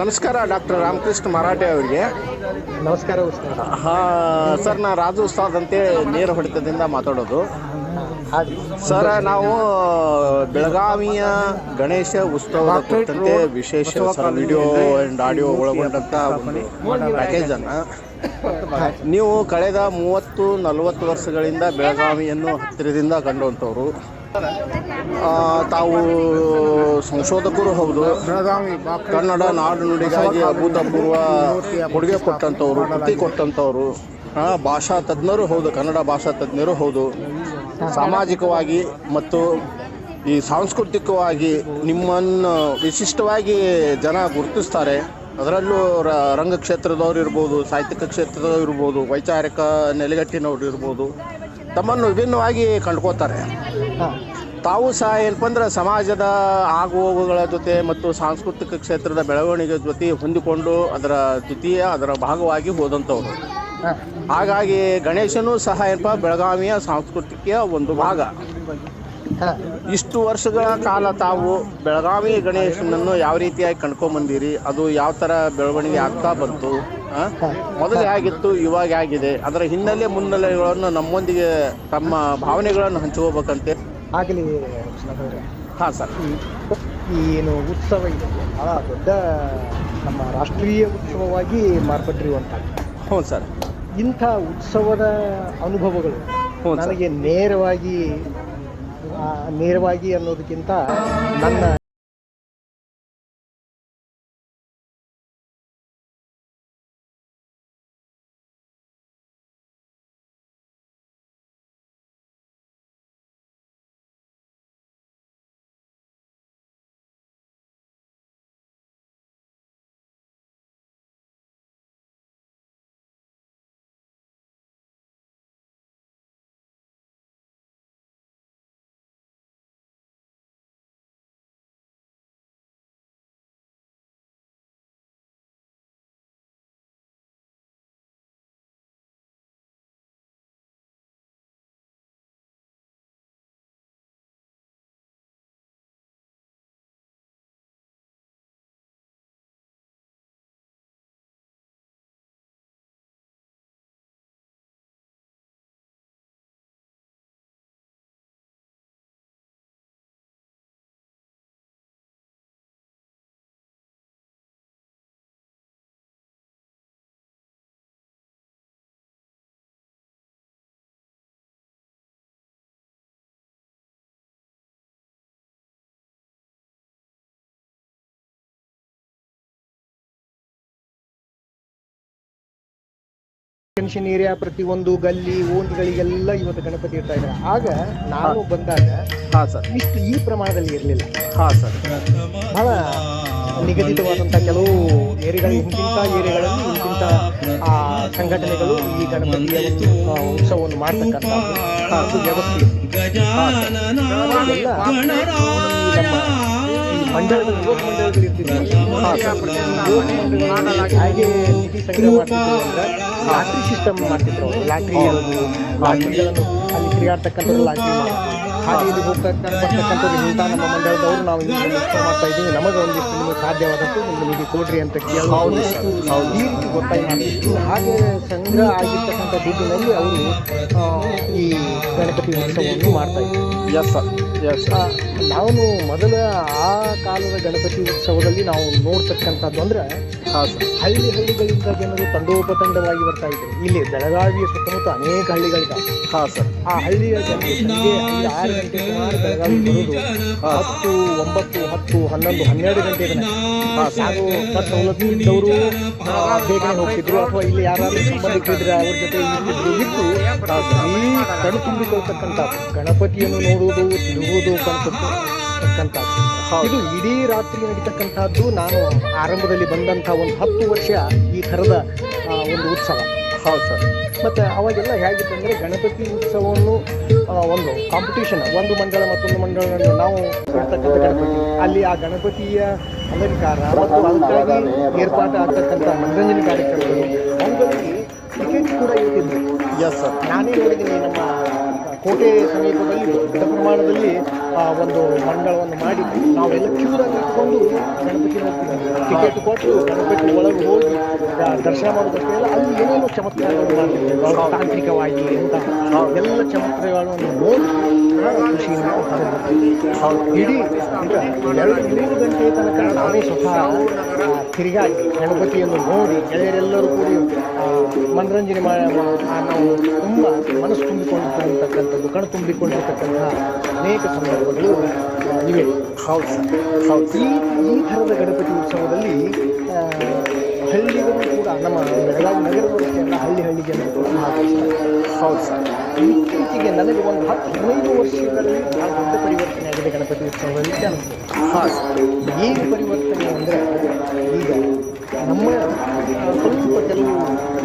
ನಮಸ್ಕಾರ ಡಾಕ್ಟರ್ ರಾಮಕೃಷ್ಣ ಮರಾಠೆ ಅವರಿಗೆ. ನಮಸ್ಕಾರ ಹಾಂ ಸರ್ ನಾನು ರಾಜು ಉಸ್ತಾದ್ ಅಂತೇಳಿ ನೇರ ಹೊಡೆತದಿಂದ ಮಾತಾಡೋದು. ಸರ್ ನಾವು ಬೆಳಗಾವಿಯ ಗಣೇಶ ಉತ್ಸವ ಕುರಿತಂತೆ ವಿಶೇಷ ವಿಡಿಯೋ ಆ್ಯಂಡ್ ಆಡಿಯೋ ಒಳಗೊಂಡಂಥ ಒಂದು ಪ್ಯಾಕೇಜನ್ನು ನೀವು ಕಳೆದ ಮೂವತ್ತು ನಲವತ್ತು ವರ್ಷಗಳಿಂದ ಬೆಳಗಾವಿಯನ್ನು ಹತ್ತಿರದಿಂದ ಕಂಡುವಂಥವ್ರು ತಾವು ಸಂಶೋಧಕರು ಹೌದು. ಕನ್ನಡ ನಾಡು ನುಡಿಗಾಗಿ ಅಭೂತಪೂರ್ವ ಕೊಡುಗೆ ಕೊಟ್ಟಂಥವ್ರು ಕೃತಿ ಕೊಟ್ಟಂಥವ್ರು. ಆ, ಭಾಷಾ ತಜ್ಞರು ಹೌದು ಕನ್ನಡ ಭಾಷಾ ತಜ್ಞರು ಹೌದು. ಸಾಮಾಜಿಕವಾಗಿ ಮತ್ತು ಈ ಸಾಂಸ್ಕೃತಿಕವಾಗಿ ನಿಮ್ಮನ್ನು ವಿಶಿಷ್ಟವಾಗಿ ಜನ ಗುರುತಿಸ್ತಾರೆ. ಅದರಲ್ಲೂ ರ ರಂಗಕ್ಷೇತ್ರದವ್ರು ಇರ್ಬೋದು ಸಾಹಿತ್ಯಿಕ ಕ್ಷೇತ್ರದವ್ರು ಇರ್ಬೋದು ವೈಚಾರಿಕ ನೆಲೆಗಟ್ಟಿನವ್ರು ಇರ್ಬೋದು ತಮ್ಮನ್ನು ವಿಭಿನ್ನವಾಗಿ ಕಂಡ್ಕೋತಾರೆ ಹಾಂ. ತಾವು ಸಹ ಏನಪ್ಪ ಅಂದ್ರೆ ಸಮಾಜದ ಆಗುಹೋಗುಗಳ ಜೊತೆ ಮತ್ತು ಸಾಂಸ್ಕೃತಿಕ ಕ್ಷೇತ್ರದ ಬೆಳವಣಿಗೆ ಜೊತೆ ಹೊಂದಿಕೊಂಡು ಅದರ ದ್ವಿತೀಯ ಅದರ ಭಾಗವಾಗಿ ಹೋದಂಥವ್ರು. ಹಾಗಾಗಿ ಗಣೇಶನೂ ಸಹ ಏನಪ್ಪ ಬೆಳಗಾವಿಯ ಸಾಂಸ್ಕೃತಿಕ ಒಂದು ಭಾಗ. ಇಷ್ಟು ವರ್ಷಗಳ ಕಾಲ ತಾವು ಬೆಳಗಾವಿ ಗಣೇಶನನ್ನು ಯಾವ ರೀತಿಯಾಗಿ ಕಂಡ್ಕೊಂಬಂದಿರಿ ಅದು ಯಾವ ಥರ ಬೆಳವಣಿಗೆ ಆಗ್ತಾ ಬಂತು? ಮೊದಲು ಹೇಗಿತ್ತು ಇವಾಗ ಹೇಗಿದೆ ಅದರ ಹಿನ್ನೆಲೆ ಮುನ್ನೆಲೆಗಳನ್ನು ನಮ್ಮೊಂದಿಗೆ ತಮ್ಮ ಭಾವನೆಗಳನ್ನು ಹಂಚ್ಕೋಬೇಕಂತೆ. ಆಗಲಿ ಹಾಂ ಸರ್. ಏನು ಉತ್ಸವ ಇದೆ ಭಾಳ ದೊಡ್ಡ ನಮ್ಮ ರಾಷ್ಟ್ರೀಯ ಉತ್ಸವವಾಗಿ ಮಾರ್ಪಟ್ಟಿರುವಂತ ಹ್ಞೂ ಸರ್. ಇಂಥ ಉತ್ಸವದ ಅನುಭವಗಳು ನನಗೆ ನೇರವಾಗಿ ನೇರವಾಗಿ ಅನ್ನೋದಕ್ಕಿಂತ ನನ್ನ ಪೆನ್ಷನ್ ಏರಿಯಾ ಪ್ರತಿ ಒಂದು ಗಲ್ಲಿ ಓಣಿಗಳಿಗೆಲ್ಲ ಇವತ್ತು ಗಣಪತಿ ಇಡ್ತಾ ಇದ್ದಾರೆ. ಆಗ ನಾನು ಬಂದಾಗ ಹಾ ಸರ್. ಇಷ್ಟು ಈ ಪ್ರಮಾಣದಲ್ಲಿ ಇರಲಿಲ್ಲ. ಹಾ ಸರ್. ಬಹಳ ನಿಗದಿತವಾದಂಥ ಕೆಲವು ಏರಿಗಳು ಇಂತಿಂಥ ಏರಿಗಳಲ್ಲಿ ಇಂತಿಂಥ ಆ, ಸಂಘಟನೆಗಳು ಈ ಗಣಪತಿಯ ಒಂದು ಉತ್ಸವವನ್ನು ಮಾಡ್ತಕ್ಕಂಥ ವ್ಯವಸ್ಥೆ ಯುವಕ ಮಂಡಳಗಳಲ್ಲಿ ಹಾಗೆ ನಿಧಿ ಸಂಗ್ರಹ ಮಾಡ್ತಿದ್ರು ಅಂದ್ರೆ ಲಾಟ್ರಿ ಸಿಸ್ಟಮ್ ಮಾಡ್ತಿದ್ರು. ಅವರು ಲಾಟ್ರಿ ಲಾಟ್ರಿಗಳನ್ನು ಅಲ್ಲಿ ತಿರುಗಾಡ್ತಕ್ಕಂಥವ್ರು ಲಾಟ್ರಿ ಮಾಡೋದು ಹಾಗೆ ಇಲ್ಲಿ ಹೋಗ್ತಕ್ಕಂಥ ಬರ್ತಕ್ಕಂಥವ್ರು ಇಂಥ ನಮ್ಮ ಮಂಡಳದವರು ನಾವು ಮಾಡ್ತಾ ಇದ್ದೀವಿ. ನಮಗೆ ಒಂದಿಷ್ಟು ನಿಮಗೆ ಸಾಧ್ಯವಾದಷ್ಟು ನಿಮಗೆ ಕೊಡ್ರಿ ಅಂತ ಕೇಳಿ ಈ ರೀತಿ ಮಾಡ್ತಿದ್ರು ಹಾಗೆ ಸಂಗ್ರಹ ಆಗಿರ್ತಕ್ಕಂಥ ದುಡ್ಡಿನಲ್ಲಿ ಅವರು ಈ ಗಣಪತಿ ಉತ್ಸವವನ್ನು ಮಾಡ್ತಾ ಇದ್ದೀವಿ ಎಸ್ ಸರ್ ಎಸ್ ಆ, ನಾವು ಮೊದಲ ಆ ಕಾಲದ ಗಣಪತಿ ಉತ್ಸವದಲ್ಲಿ ನಾವು ನೋಡ್ತಕ್ಕಂಥದ್ದು ಅಂದ್ರೆ ಹಳ್ಳಿ ಹಳ್ಳಿಗಳಿಂದ ಜನರು ತಂಡೋಪತಂಡವಾಗಿ ಬರ್ತಾ ಇದ್ರು. ಇಲ್ಲಿ ಬೆಳಗಾವಿಯ ಸುತ್ತಮುತ್ತ ಅನೇಕ ಹಳ್ಳಿಗಳಿದ್ದಾವೆ. ಹಾಂ ಸರ್ ಆ ಹಳ್ಳಿಯ ಜನರು ಹತ್ತು, ಒಂಬತ್ತು, ಹತ್ತು, ಹನ್ನೊಂದು, ಹನ್ನೆರಡು ಗಂಟೆ ಸಾಗು ಸವಲತ್ತು ಇದ್ದವರು ಬೇಗನೆ ಹೋಗ್ತಿದ್ರು. ಅಥವಾ ಇಲ್ಲಿ ಯಾರಾದ್ರೂ ಸಂಬಂಧಿಕರಿದ್ರೆ ಅವ್ರ ಜೊತೆ ಇರ್ತಿದ್ರು. ಇದ್ದು ಈ ತುಂಬಿಕೊಳ್ತಕ್ಕಂಥ ಗಣಪತಿಯನ್ನು ನೋಡುವುದು, ತಿರುಗುವುದು ಕಣ್ತಕ್ಕಂಥದ್ದು ಇದು ಇಡೀ ರಾತ್ರಿ ನಡೀತಕ್ಕಂಥದ್ದು. ನಾನು ಆರಂಭದಲ್ಲಿ ಬಂದಂಥ ಒಂದು ಹತ್ತು ವರ್ಷ ಈ ಥರದ ಒಂದು ಉತ್ಸವ. ಹೌದು ಸರ್. ಮತ್ತು ಅವಾಗೆಲ್ಲ ಹೇಗಿತ್ತಂದರೆ ಗಣಪತಿ ಉತ್ಸವವನ್ನು ಒಂದು ಕಾಂಪಿಟೇಷನ್ ಒಂದು ಮಂಡಳ ಮತ್ತೊಂದು ಮಂಡಳವನ್ನು ನಾವು ಇರ್ತಕ್ಕಂಥ ಗಣಪತಿ. ಅಲ್ಲಿ ಆ ಗಣಪತಿಯ ಅಲಂಕಾರ ಮತ್ತು ಅದಕ್ಕಾಗಿ ಏರ್ಪಾಟ ಆಗ್ತಕ್ಕಂಥ ಮನರಂಜನೆ ಕಾರ್ಯಕ್ರಮಗಳು. ಅವುಗಳಲ್ಲಿ ಟಿಕೆಟ್ ಕೂಡ ಇರ್ತಿದ್ವು ಎಸ್ ಸರ್ ನಾನೇ ನೋಡಿದ್ದೀನಿ ನಮ್ಮ ಕೋಟೆ ಸಮೀಪದಲ್ಲಿ ದೊಡ್ಡ ಪ್ರಮಾಣದಲ್ಲಿ ಒಂದು ಮಂಡಳವನ್ನು ಮಾಡಿ ನಾವೆಲ್ಲ ಕ್ಯೂರಾಗಿ ಇಟ್ಕೊಂಡು ಗಣಪತಿ ಟಿಕೆಟ್ ಕೊಟ್ಟು ಗಣಪತಿ ಒಳಗೆ ಹೋಗಿ ಆ, ದರ್ಶನ ಮಾಡೋದಷ್ಟೇ ಅಲ್ಲ ಅಲ್ಲಿ ಏನೇನೋ ಚಮತ್ಕಾರಗಳು ಮಾಡಿದ್ದೇವೆ ತಾಂತ್ರಿಕವಾಗಿ ಅಂತ ಎಲ್ಲ ಚಮತ್ಕಾರಗಳನ್ನು ನೋಡಿ ಆ, ಖುಷಿಯಿಂದ. ಇಡೀ ಎರಡು ಮೂರು ಗಂಟೆ ತನಕ ನಾವೇ ಸ್ವತಃ ಆ, ತಿರುಗಾಡಿ ಗಣಪತಿಯನ್ನು ನೋಡಿ ಗೆಳೆಯರೆಲ್ಲರೂ ಕೂಡಿ ಆ, ಮನರಂಜನೆ ಮಾ ಮಾ- ಆ, ನಾವು ತುಂಬ ಮನಸ್ಸು ತುಂಬಿಕೊಂಡಿರ್ತಕ್ಕಂಥದ್ದು ಕಣ್ ತುಂಬಿಕೊಂಡಿರ್ತಕ್ಕಂತಹ ಅನೇಕ ಸಂದರ್ಭಗಳು ಆ, ಇವೆ ಹೌದು. ಹೌದು ಈ ಈ ಥರದ ಗಣಪತಿ ಉತ್ಸವದಲ್ಲಿ ಹಳ್ಳಿಗಳು ಕೂಡ ನಮ್ಮ ಬೆಳಗಾವಿ ನಗರದಷ್ಟೇ ಅಲ್ಲ ಹಳ್ಳಿ ಹಳ್ಳಿಗೆ ಕೂಡ ಹೌದು ಸರ್. ಇತ್ತೀಚೆಗೆ ನನಗೆ ಒಂದು ಹತ್ತು ಹದಿನೈದು ವರ್ಷಗಳಲ್ಲಿ ಬಹಳ ದೊಡ್ಡ ಪರಿವರ್ತನೆ ಆಗಿದೆ ಗಣಪತಿ ಉತ್ಸವದಲ್ಲಿ ಹಾಂ ಏನು ಪರಿವರ್ತನೆ ಅಂದರೆ ಈಗ ನಮ್ಮ ಸ್ವಲ್ಪ ಕೆಲವು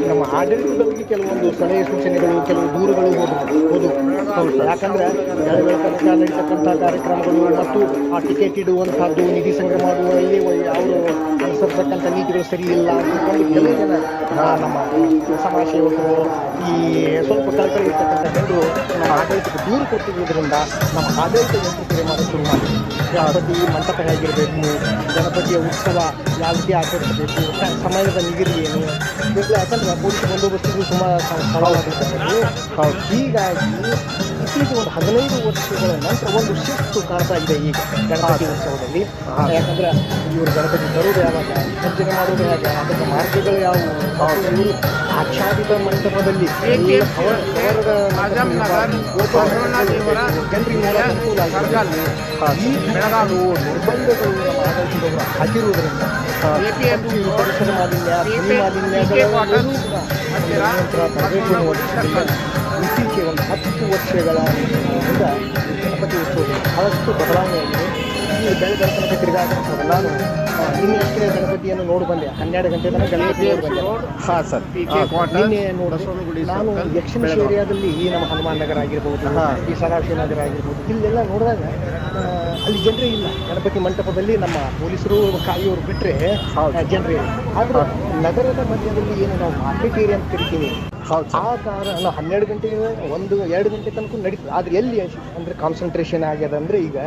ನಮ್ಮ ಆಡಳಿತದವರಿಗೆ ಕೆಲವೊಂದು ಸಲಹೆ ಸೂಚನೆಗಳು, ಕೆಲವು ದೂರುಗಳು ಹೋದವು. ಹೌದು ಯಾಕಂದ್ರೆ ಬೆಳೆ ನಡೀತಕ್ಕಂಥ ಕಾರ್ಯಕ್ರಮಗಳು ಮತ್ತು ಆ ಟಿಕೆಟ್ ಇಡುವಂಥದ್ದು, ನಿಧಿ ಸಂಗ್ರಹ ಮಾಡುವಲ್ಲಿ ಅವರು ಅನುಸರಿಸತಕ್ಕಂಥ ನೀತಿಗಳು ಸರಿ ಇಲ್ಲ ಅಂತಕೊಂಡು ಕೆಲವು ಜನ ನಮ್ಮ ಸಮಾಜ ಸೇವಕರು ಈ ಸ್ವಲ್ಪ ಕಳಕಳಿ ಇರ್ತಕ್ಕಂಥ ಜನರು ನಮ್ಮ ಆಡಳಿತಕ್ಕೆ ದೂರು ಕೊಟ್ಟಿರುವುದರಿಂದ ನಮ್ಮ ಆಡಳಿತ ಯಂತ್ರಕ್ಕೆ ಮಾಡೋದು ಶುರು ಮಾಡಿ ಗಣಪತಿ ಮಂಟಪ ಹೇಗಿರಬೇಕು, ಗಣಪತಿಯ ಉತ್ಸವ ಯಾವ ರೀತಿ ಆಚರಿಸಬೇಕು ಸ- ಸಮಯದ ನಿಗದಿ ಏನು ಯಾಕಂದ್ರೆ ಪೊಲೀಸ್ ಬಂದೋಬಸ್ತಿಗೂ ಸುಮಾರು ಸ- ಸವಾಲಾಗಿರ್ತಕ್ಕಂಥದ್ದು ಹೌದು ಹೀಗಾಗಿ ಇತ್ತೀಚೆಗೆ ಒಂದು ಹದಿನೈದು ವರ್ಷಗಳ ನಂತರ ಒಂದು ಶಿಸ್ತು ಕಾಣ್ತಾ ಇದೆ ಈಗ ಗಣಪತಿ ಉತ್ಸವದಲ್ಲಿ ಯಾಕಂದ್ರೆ ಇವರು ಗಣಪತಿ ತರುವುದು ಯಾವಾಗ ವಿಸರ್ಜನೆ ಮಾಡೋದು ಹೇಗೆ ಅದಕ್ಕೆ ಮಾರ್ಗಗಳು ಯಾವುವು ಇವರು ಆಚ್ಛಾದಿತ ಮಂಟಪದಲ್ಲಿ ಜನರಿಗೆ ಅನುಕೂಲ. ಈ ನಿರ್ಬಂಧಗಳು ಆಡಳಿತದವರು ಹಾಕಿರುವುದರಿಂದ ಪರಿಸರ ಮಾಲಿನ್ಯ ಕೂಡ ನಿಯಂತ್ರಣ ತರಬೇಕು ಅನ್ನುವ ದೃಷ್ಟಿಯಿಂದ ಇತ್ತೀಚೆಗೆ ಒಂದು ಹತ್ತು ವರ್ಷಗಳ ಗಣಪತಿ ಉತ್ಸವದಲ್ಲಿ ಬಹಳಷ್ಟು ಬದಲಾವಣೆ ಆಗಿದೆ ಈ ಬೆಳೆ ಬೆಳತನಕ ತಿರುಗಾಡುವಂಥದ್ದು ನಾನು ಆ, ನಿನ್ನೆ ಅಷ್ಟೇ ಗಣಪತಿಯನ್ನು ನೋಡಿ ಬಂದೆ ಹನ್ನೆರಡು ಗಂಟೆ ತನಕ ಗಣಪತಿ ನೋಡಿ ಬಂದೆ ಹಾಂ ಸರ್ ನಿನ್ನೆ ನೋಡಿ ನಾನು ಯಕ್ಷಿಣ ಏರಿಯಾದಲ್ಲಿ ಈ ನಮ್ಮ ಹನುಮಾನ್ ನಗರ ಆಗಿರ್ಬೋದು ಈ ಸದಾಶಿವ ನಗರ ಆಗಿರ್ಬೋದು ಇಲ್ಲೆಲ್ಲ ನೋಡಿದಾಗ ಅಲ್ಲಿ ಜನರೇ ಇಲ್ಲ. ಗಣಪತಿ ಮಂಟಪದಲ್ಲಿ ನಮ್ಮ ಪೊಲೀಸರು ಕಾಯೋರು ಬಿಟ್ಟರೆ. ಜನರೇ ಆದರೆ ನಗರದ ಮಧ್ಯದಲ್ಲಿ ಏನು ನಾವು ಮಾರ್ಕೆಟ್ ಏರಿಯಾ ಅಂತ ಕರಿತೀವಿ ಆ ಕಾರಣ ಹನ್ನೆರಡು ಗಂಟೆಗೆ ಒಂದು ಎರಡು ಗಂಟೆ ತನಕ ನಡೀತದೆ. ಆದರೆ ಎಲ್ಲಿ ಅಂದ್ರೆ ಕಾನ್ಸಂಟ್ರೇಷನ್ ಆಗ್ಯದ ಅಂದ್ರೆ ಈಗ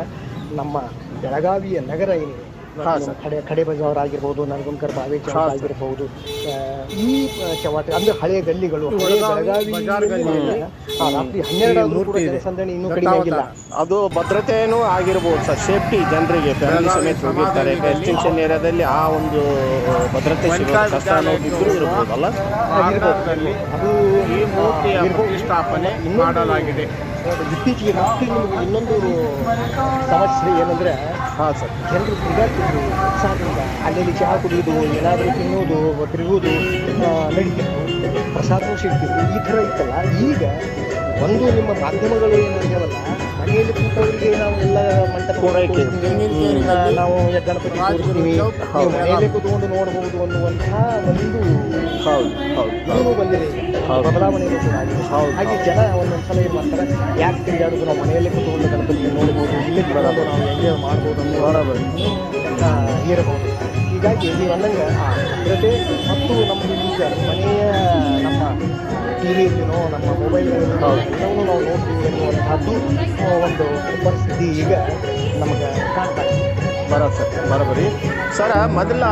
ನಮ್ಮ ಬೆಳಗಾವಿಯ ನಗರ ಏನಿದೆ ಹಾ, ನಮ್ಮ ಸರ್. ಕಡೆ ಕಡೆ ಬಜಾರ್ ಆಗಿರ್ಬೋದು ನರಗುಂಕರ್ ಬಾವಿ ಹಾ, ಚೌಕ ಸರ್. ಆಗಿರ್ಬೋದು ಈ ಚವಾಟ ಅಂದ್ರೆ ಹಳೆಯ ಗಲ್ಲಿಗಳು ಹಳೆ ರಾತ್ರಿ ಹನ್ನೆರಡು ಜನಸಂದಣಿ ಇನ್ನೂ ಕಡಿಮೆ ಆಗಿಲ್ಲ. ಅದು ಭದ್ರತೆಯೂ ಆಗಿರ್ಬೋದು ಸರ್. ಸೇಫ್ಟಿ ಜನರಿಗೆ ಫ್ಯಾಮಿಲಿ ಸಮೇತ ಹೋಗಿರ್ತಾರೆ. ಎಕ್ಸ್ಟೆನ್ಷನ್ ಏರಿಯಾದಲ್ಲಿ ಆ ಒಂದು ಭದ್ರತೆ ಇರ್ಬೋದಲ್ಲ? ಇರ್ಬೋದು. ಅದು ಈ ಮೂರ್ತಿಯ. ಪ್ರತಿಷ್ಠಾಪನೆ ಮಾಡಲಾಗಿದೆ. ಇತ್ತೀಚೆಗೆ ಮತ್ತೆ ನಿಮ್ಗೆ ಇನ್ನೊಂದು ಸಮಸ್ಯೆ ಏನಂದ್ರೆ ಹಾಂ ಸರ್. ಜನರು ತಿರುಗಾಡ್ತಿದ್ರು ಉತ್ಸಾಹದಿಂದ ಅಲ್ಲಲ್ಲಿ ಚಹಾ ಕುಡಿಯೋದು ಏನಾದರೂ ತಿನ್ನೋದು ತಿರುಗೋದು ಆ, ನಡೀತಿತ್ತು ಪ್ರಸಾದವೂ ಸಿಗ್ತಿತ್ತು. ಈ ಥರ ಇತ್ತಲ್ಲ. ಈಗ ಒಂದು ನಿಮ್ಮ ಮಾಧ್ಯಮಗಳು ಏನು ಇದಾವಲ್ಲ ಮನೆಯಲ್ಲಿ ಕೂತವರಿಗೆ ನಾವು ಎಲ್ಲ ಮಂಟಪ ಪೂರೈಕೆ. ನಾವು ಗಣಪತಿ ತೋರಿಸ್ತೀವಿ ಮೇಲೆ ಕೂತ್ಕೊಂಡು ನೋಡಬಹುದು ಅನ್ನುವಂತಹ ಒಂದು ಹೌದು ಹೌದು ಬಂದಿದೆ. ಬದಲಾವಣೆಗಳು ಕೂಡ ಆಗಿದೆ. ಹಾಗೆ ಜನ ಒಂದೊಂದು ಸಲ ಏನು ಮಾಡ್ತಾರೆ? ಯಾಕೆ ತಿರುಗಾಡೋದು ನಾವು ಮನೆಯಲ್ಲೇ ಕೂತ್ಕೊಂಡು ಗಣಪತಿ ನೋಡಬಹುದು ಇಲ್ಲಿ ನಾವು ಎಂಜಾಯ್ ಮಾಡ್ಬೋದು ಅನ್ನೋ ಇರಬಹುದು ಹೀಗಾಗಿ ನೀವು ಅಂದಂಗೆ ಆ ಭದ್ರತೆ ಮತ್ತು ನಮ್ಮದು ಈಗ ಮನೆಯ ನಮ್ಮ ಟಿ ವಿಯಲ್ಲಿನೋ ನಮ್ಮ ಮೊಬೈಲ್ನಲ್ಲಿನೋ ಎಲ್ಲವನ್ನೂ ನಾವು ನೋಡ್ತೀವಿ ಅನ್ನುವಂಥದ್ದು ಒಂದು ಪರಿಸ್ಥಿತಿ ಈಗ ನಮಗೆ ಕಾಣ್ತಾ ಇದೆ. ಬರೋ ಸರ್ ಬರೋಬರಿ. ಸರ್ ಮೊದಲ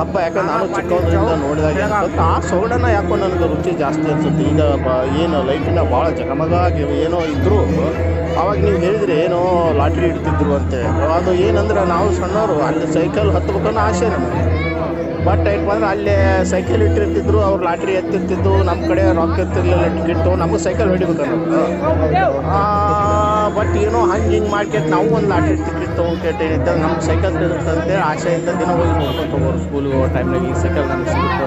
ಹಬ್ಬ ಯಾಕಂದ್ರೆ ನಾನು ಚಿಕ್ಕವರಿಂದ ನೋಡಿದಾಗ ಆ ಸೊಗಡನ್ನ ಯಾಕೋ ನನಗೆ ರುಚಿ ಜಾಸ್ತಿ ಅನ್ಸುತ್ತೆ. ಈಗ ಬ ಏನು ಲೈಟಿನ ಭಾಳ ಜಗಮಗಾಗಿ ಏನೋ ಇದ್ರು ಅವಾಗ ನೀವು ಹೇಳಿದ್ರೆ ಏನೋ ಲಾಟ್ರಿ ಇಡ್ತಿದ್ರು ಅಂತೆ. ಅದು ಏನಂದ್ರೆ ನಾವು ಸಣ್ಣವರು ಅಲ್ಲಿ ಸೈಕಲ್ ಹತ್ಬೇಕನ್ನೋ ಆಸೆ ನಮಗೆ. ಬಟ್ ಏನಪ್ಪ ಬಂದ್ರೆ ಅಲ್ಲೇ ಸೈಕಲ್ ಇಟ್ಟಿರ್ತಿದ್ರು ಅವ್ರು ಲಾಟ್ರಿ ಎತ್ತಿರ್ತಿದ್ದು ನಮ್ಮ ಕಡೆ ರೊಕ್ಕ ಇರ್ತಿರ್ಲಿಲ್ಲ ಟಿಕೆಟು ನಮಗೆ ಸೈಕಲ್ ಹೊಡಿಬೇಕನ್ನೋದು. ಬಟ್ ಏನೋ ಹಂಗೆ ಹಿಂಗೆ ಮಾಡ್ಕೆಟ್ ನಾವು ಒಂದು ಲಾಟ್ರಿ ಟಿಕೆಟ್ ತೊಗೊಂಡು ಏನಿದ್ದ ನಮ್ಗೆ ಸೈಕಲ್ ಸಿಗುತ್ತಂತೆ ಆಸೆಯಿಂದ ದಿನ ಹೋಗಿ ನೋಡ್ಕೊಂಡು ಹೋಗೋರು ಸ್ಕೂಲಿಗೆ ಹೋಗೋ ಟೈಮ್ನಾಗ ಈ ಸೈಕಲ್ ನಮ್ಗೆ ಸಿಗುತ್ತೆ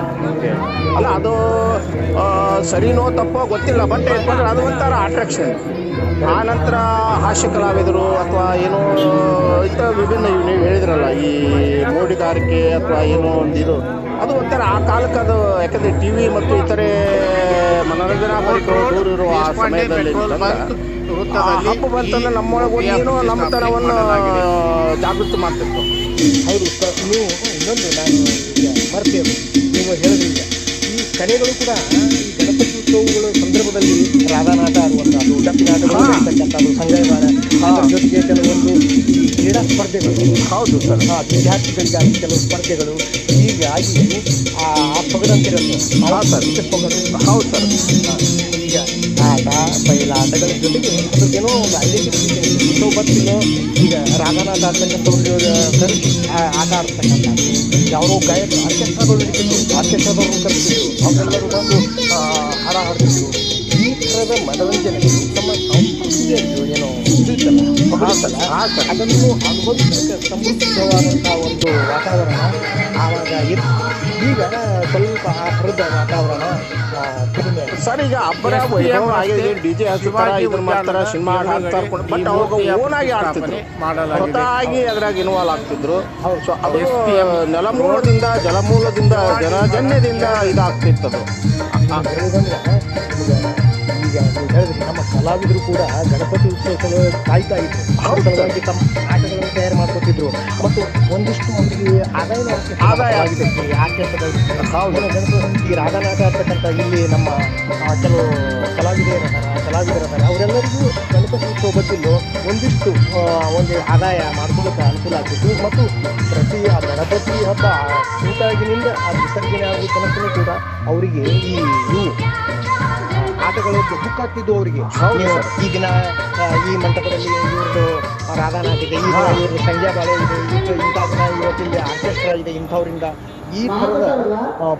ಅಲ್ಲ ಅದು ಸರಿನೋ ತಪ್ಪೋ ಗೊತ್ತಿಲ್ಲ ಬಟ್ ಏನಂದ್ರೆ ಅದು ಒಂಥರ ಅಟ್ರಾಕ್ಷನ್ ಆ ನಂತರ ಹಾಸ್ಯ ಕಲಾವಿದರು ಅಥವಾ ಏನೋ ಇಂಥ ವಿಭಿನ್ನ ಇವು ನೀವು ಹೇಳಿದ್ರಲ್ಲ ಈ ಮೋಡಿಗಾರಿಕೆ ಅಥವಾ ಏನೋ ಒಂದು ಇದು ಅದು ಒಂಥರ ಆ ಕಾಲಕ್ಕೆ ಅದು ಯಾಕಂದರೆ ಟಿ ವಿ ಮತ್ತು ಇತರೆ ಮನೋರಂಜನಾ ದೂರ ಇರುವ ಆ ಸಮಯದಲ್ಲಿ ಹಬ್ಬ ಬಂತಂದ್ರೆ ನಮ್ಮೊಳಗೆ ಒಂದು ಏನೋ ನಮ್ಮತನವನ್ನು ಜಾಗೃತಿ ಮಾಡ್ತಿತ್ತು. ಹೌದು ಸರ್. ನೀವು ಇನ್ನೊಂದು ನಾನು ಮರ್ತೇವೆ ನೀವು ಹೇಳಿದ್ರಿ ಈ ಕಲೆಗಳು ಕೂಡ ಈ ಗಣಪತಿ ಉತ್ಸವಗಳ ಸಂದರ್ಭ ಸಂದರ್ಭದಲ್ಲಿ ರಾಧಾನಾಟ ಆಡುವಂಥದ್ದು ಡಪ್ಪಿನಾಟಗಳು ಹಾ. ನಡೀತಕ್ಕಂಥದ್ದು ಸಂಘವಾರ ಹಾ. ಅದರ ಜೊತೆಗೆ ಕೆಲವೊಂದು ಈ ಕ್ರೀಡಾ ಸ್ಪರ್ಧೆಗಳು ಹೌದು ಸರ್ ಆ, ವಿದ್ಯಾರ್ಥಿಗಳಿಗಾಗಿ ಕೆಲವು ಸ್ಪರ್ಧೆಗಳು ಹೀಗಾಗಿ ಆ ಆ ಸೊಗಡಂತಿರನ್ನು ಹಾ, ಸರ್. ಸೊಗಡು ಹೌದು ಸರ್ ಈಗ ಆಟ ಬಯಲಾಟಗಳ ಜೊತೆಗೆ ಅದಕ್ಕೇನೋ ಒಂದು ಐಡೆಂಟಿಫಿಕೇಶನ್ ಸೌಬತ್ತಿನೋ ಈಗ ರಾಗನಾಟ ಆಡ್ತಕ್ಕಂಥವ್ರು ಕರೆಸಿ ಆ- ಆಟ ಆಡ್ತಕ್ಕಂಥ ಯಾರೋ ಗಾಯಕರು ಆರ್ಕೆಸ್ಟ್ರಾಗಳು ನಡೀತಿದ್ರು ಆರ್ಕೆಸ್ಟ್ರಾದವ್ರನ್ನ ಕರೆಸಿದ್ರು ಅವರೆಲ್ಲರೂ ಬಂದು ಆ, ಹಾಡ ಈ ಥರದ ಮನೋರಂಜನೆಗಳು ನಮ್ಮ ಸಂಸ್ಕೃತಿಯ ಏನೋ ಇರುತ್ತಲ್ಲ ಹೊಗಳಿರ್ತಲ್ಲ ಹಾ, ಸರ್. ಅದನ್ನು ಅನುಭವಿಸಲಿಕ್ಕೆ ಸಮೃದ್ಧವಾದಂಥ ಒಂದು ವಾತಾವರಣ ಆವಾಗ ಇತ್ತು ಈಗ ಸ್ವಲ್ಪ ಆ ಥರದ ವಾತಾವರಣ. ಸರ್ ಈಗ ಅಬ್ಬರ ಡಿಜೆ ವೈಭವ ಆಗಿದೆ. ಡಿ ಜೆ ಹಚ್ತಾರೆ ಶಿವಾಜಿ ಇದನ್ನ ಮಾಡ್ತಾರೆ ಸಿನಿಮಾ ಹಾಡ್ತಾರೆ ಎದುರುಗಡೆ ಬಟ್ ಅವಾಗ ಓನಾಗಿ ಆಡ್ತಿದ್ರು. ಹೊರತಾಗಿ ಅದ್ರಾಗ ಇನ್ವಾಲ್ವ್ ಆಗ್ತಿದ್ರು. ಸೊ ಅದು ನೆಲಮೂಲದಿಂದ ಜಲಮೂಲದಿಂದ ಜನಜನ್ಯದಿಂದ ಇದಾಗ್ತಿತ್ತದು. ಈಗ ನೀವು ಹೇಳಿದ್ರಿ ನಮ್ಮ ಕಲಾವಿದರು ಕೂಡ ಗಣಪತಿ ಉತ್ಸವ ಕಾಯ್ತಾ ಇದ್ರು. ಅವ್ರ ಸಲುವಾಗಿ ತಮ್ಮ ಆಟಗಳನ್ನು ತಯಾರು ಮಾಡ್ಕೊತಿದ್ರು. ಮತ್ತು ಒಂದಿಷ್ಟು ಅವರಿಗೆ ಆದಾಯ ಆದಾಯ ಆಗಿದೆ. ಈ ಕೆಲಸದಲ್ಲಿ. ಗಣಪತಿ ಈ ರಾಗನಾಟ ಆಗ್ತಕ್ಕಂಥ ಇಲ್ಲಿ ನಮ್ಮ ಆ, ಕೆಲವು ಕಲಾವಿದರಿರ್ತಾರೆ ಕಲಾವಿದರಿರ್ತಾರೆ ಅವರೆಲ್ಲರಿಗೂ ಗಣಪತಿ ಉತ್ಸವ ಬದ್ದಿಲ್ಲೂ ಒಂದಿಷ್ಟು ಒಂದು ಆದಾಯ ಮಾಡ್ಕೊಳ್ಳೋಕೆ ಅನುಕೂಲ ಆಗ್ತಿತ್ತು. ಮತ್ತು ಪ್ರತಿ ಆ ಗಣಪತಿ ಹಬ್ಬ ಉಂಟಾಗಿನಿಂದ ಆ ವಿಸರ್ಜನೆ ಆಗುವ ಕೂಡ ಅವರಿಗೆ ಈ ಇವು ಆಟಗಳು ಬುಕ್ ಆಗ್ತಿದ್ವು ಅವರಿಗೆ ಈಗಿನ. ಈ ದಿನ ಈ ಮಂಟಪದಲ್ಲಿ ಇವ್ರದ್ದು ರಾಧಾನಾಟ ಇದೆ ಈ ದಿನ ಇವ್ರದ್ದು ಸಂಧ್ಯಾ ಬಾಳೆ ಇದೆ ಇವತ್ತು ಇಂಥ ಇವತ್ತಿಲ್ಲಿ ಆರ್ಕೆಸ್ಟ್ರಾ ಇದೆ ಇಂಥವ್ರಿಂದ ಈ ಥರದ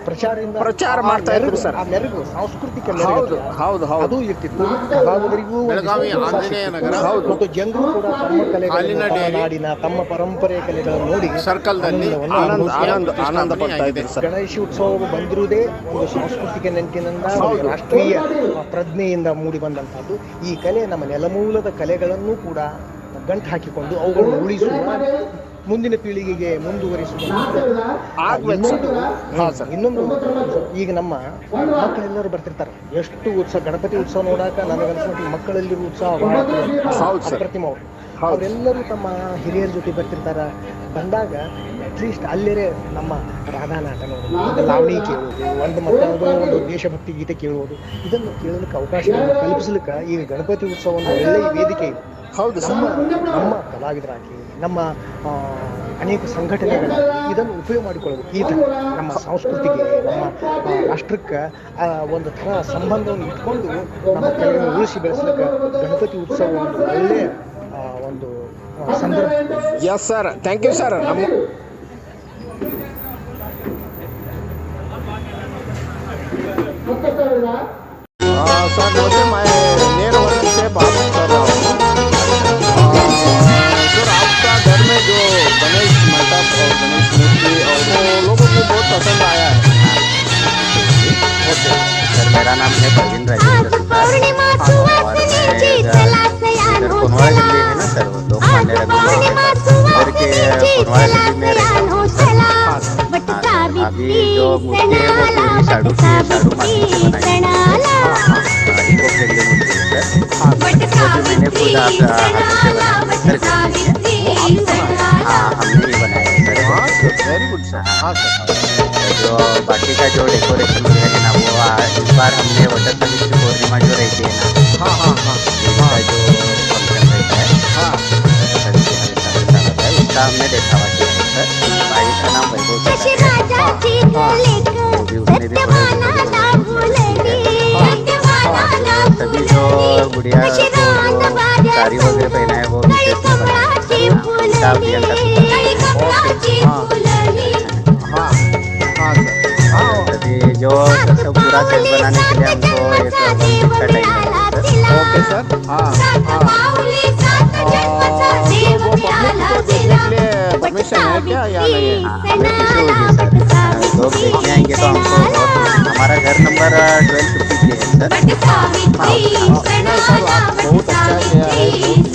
ಪ್ರಚಾರದಿಂದ ಪ್ರಚಾರ ಮಾಡ್ತಾ ಇದ್ರು ಸರ್. ಆ ಮೆರುಗು ಸಾಂಸ್ಕೃತಿಕ ಹೌದು ಮೆರುಗು ಹೌದು ಹೌದು ಅದು ಇರ್ತಿತ್ತು ಕಲಾವಿದರಿಗೂ ಒಂದು ಬೆಳಗಾವಿ ಪ್ರೋತ್ಸಾಹ ಆಂಜನೇಯ ಸಿಗ್ತಿತ್ತು. ನಗರ. ಹೌದು ಮತ್ತು ಜನರು ಕೂಡ ತಮ್ಮ ಕಲೆಗಳನ್ನು ತಮ್ಮ ಡೈರಿ. ನಾಡಿನ ತಮ್ಮ ಪರಂಪರೆ ಕಲೆಗಳನ್ನು ನೋಡಿ ಸರ್ಕಲ್ದಲ್ಲಿ ಆನಂದವನ್ನು ಆನಂದ. ಆನಂದ ಆನಂದ ಪಡ್ತಾ ಇದ್ರು ಸರ್ ಗಣೇಶ ಉತ್ಸವ ಬಂದಿರುವುದೇ ಒಂದು ಸಾಂಸ್ಕೃತಿಕ ನೆನಪಿನಿಂದ ಒಂದು ರಾಷ್ಟ್ರೀಯ ಆ, ಪ್ರಜ್ಞೆಯಿಂದ ಮೂಡಿ ಬಂದಂತಹದ್ದು ಈ ಕಲೆ ನಮ್ಮ ನೆಲಮೂಲದ ಕಲೆಗಳನ್ನು ಕೂಡ ಗಂಟು ಹಾಕಿಕೊಂಡು ಅವುಗಳನ್ನು ಉಳಿಸುವ ಮುಂದಿನ ಪೀಳಿಗೆಗೆ ಮುಂದುವರಿಸುವ. ಇನ್ನೊಂದು ಹಾ, ಸರ್. ಇನ್ನೊಂದು ಈಗ ನಮ್ಮ ಮಕ್ಕಳೆಲ್ಲರೂ ಬರ್ತಿರ್ತಾರೆ. ಎಷ್ಟು ಉತ್ಸವ ಗಣಪತಿ ಉತ್ಸವ ನೋಡಾಕ ನನಗನ್ಸ್ಬಿಟ್ಟು ಮಕ್ಕಳಲ್ಲಿರುವ ಉತ್ಸಾಹ ಉತ್ಸವ ಪ್ರತಿಮ. ಅಪ್ರತಿಮ ಅವ್ರು. ಅವರೆಲ್ಲರೂ ತಮ್ಮ ಹಿರಿಯರ ಜೊತೆ ಬರ್ತಿರ್ತಾರ. ಬಂದಾಗ ಅಟ್ಲೀಸ್ಟ್ ಅಲ್ಲೇ ನಮ್ಮ ರಾಧಾನಾಟ ನೋಡೋದು ಒಂದು ಲಾವಣಿ ಕೇಳೋದು ಒಂದು ಮತ್ತೆ ಯಾವುದೋ ಒಂದು ದೇಶಭಕ್ತಿ ಗೀತೆ ಕೇಳೋದು ಇದನ್ನು ಕೇಳಲಿಕ್ಕೆ ಅವಕಾಶ ಕಲ್ಪಿಸಲಿಕ್ಕೆ ಈಗ ಗಣಪತಿ ಉತ್ಸವ ಒಂದು ಒಳ್ಳೆಯ ವೇದಿಕೆ ಇದೆ. ಹೌದು ಸರ್ ನಮ್ಮ ನಮ್ಮ ಕಲಾವಿದರಾಗಿ ನಮ್ಮ ಅನೇಕ ಸಂಘಟನೆಗಳಾಗಿ ಇದನ್ನು ಉಪಯೋಗ ಮಾಡಿಕೊಳ್ಳಬೇಕು. ಈ ಥರ ನಮ್ಮ ಸಂಸ್ಕೃತಿಗೆ ನಮ್ಮ ರಾಷ್ಟ್ರಕ್ಕೆ ಆ, ಒಂದು ಥರ ಸಂಬಂಧವನ್ನು ಇಟ್ಕೊಂಡು ನಮ್ಮ ಕಲೆಯನ್ನು ಉಳಿಸಿ ಬೆಳೆಸಲಿಕ್ಕೆ ಗಣಪತಿ ಉತ್ಸವ ಒಂದು ಒಳ್ಳೆಯ ಒಂದು ಸಂದರ್ಭ. Yes sir thank you sir ನಮ್ಮ आ, गुड सर हाँ सर जो बाकी का जो डेकोरेशन वगैरह है ना वो आ- इस बार हमने वसंत पंचमी पूर्णिमा जो रहती है ना अभियंता सुतार हाँ हाँ सर हाँ अभी जो सब पूरा सेट बनाने के लिए हमको एक वन का टाइम ओके सर। हाँ हाँ। तो वो पब्लिक को देखने के लिए परमिशन है क्या? या नहीं है? लोग देखने आएंगे तो हमको बहुत हमारा घर नंबर ट्वेल्व फिफ्टी थ्री है सर नहीं सर आप बहुत अच्छा किया है